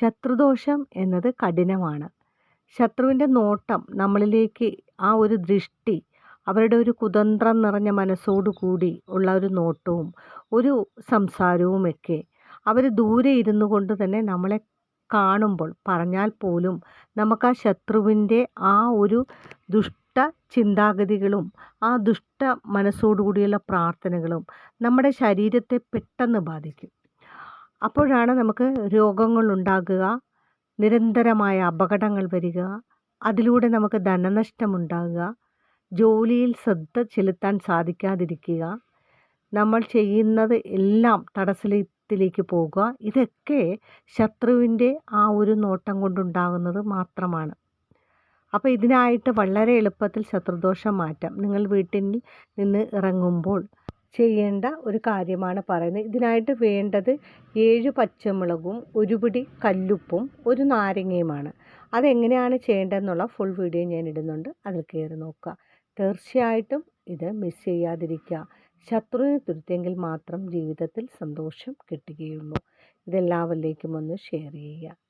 ശത്രുദോഷം എന്നത് കഠിനമാണ്. ശത്രുവിന്റെ നോട്ടം നമ്മളിലേക്ക് ആ ഒരു ദൃഷ്ടി അവരുടെ ഒരു കുതന്ത്രം നിറഞ്ഞ മനസ്സോടുകൂടി ഉള്ള ഒരു നോട്ടവും ഒരു സംസാരവുമൊക്കെ അവർ ദൂരെ ഇരുന്നു കൊണ്ട് തന്നെ നമ്മളെ കാണുമ്പോൾ പറഞ്ഞാൽ പോലും നമുക്ക് ആ ശത്രുവിന്റെ ആ ഒരു ദുഷ്ട ചിന്താഗതികളും ആ ദുഷ്ട മനസ്സോടുകൂടിയുള്ള പ്രാർത്ഥനകളും നമ്മുടെ ശരീരത്തെ പെട്ടെന്ന് ബാധിക്കും. അപ്പോഴാണ് നമുക്ക് രോഗങ്ങൾ ഉണ്ടാകുക നിരന്തരമായ അപകടങ്ങൾ വരിക അതിലൂടെ നമുക്ക് ധനനഷ്ടമുണ്ടാകുക ജോലിയിൽ ശ്രദ്ധ ചെലുത്താൻ സാധിക്കാതിരിക്കുക നമ്മൾ ചെയ്യുന്നത് എല്ലാം തടസ്സത്തിലേക്ക് പോകുക ഇതൊക്കെ ശത്രുവിന്റെ ആ ഒരു നോട്ടം കൊണ്ടുണ്ടാകുന്നത് മാത്രമാണ്. അപ്പോൾ ഇതിനായിട്ട് വളരെ എളുപ്പത്തിൽ ശത്രുദോഷം മാറ്റാം. നിങ്ങൾ വീട്ടിൽ നിന്ന് ഇറങ്ങുമ്പോൾ ചെയ്യേണ്ട ഒരു കാര്യമാണ് പറയുന്നത്. ഇതിനായിട്ട് വേണ്ടത് ഏഴ് പച്ചമുളകും ഒരു പിടി കല്ലുപ്പും ഒരു നാരങ്ങയുമാണ്. അതെങ്ങനെയാണ് ചെയ്യേണ്ടതെന്നുള്ള ഫുൾ വീഡിയോ ഞാൻ ഇടുന്നുണ്ട്. അതിൽ കയറി നോക്കുക. തീർച്ചയായിട്ടും ഇത് മിസ് ചെയ്യാതിരിക്കുക. ശത്രുവിനെ തുരുത്തിയെങ്കിൽ മാത്രം ജീവിതത്തിൽ സന്തോഷം കിട്ടുകയുള്ളൂ. ഇതെല്ലാവരിലേക്കും ഒന്ന് ഷെയർ ചെയ്യുക.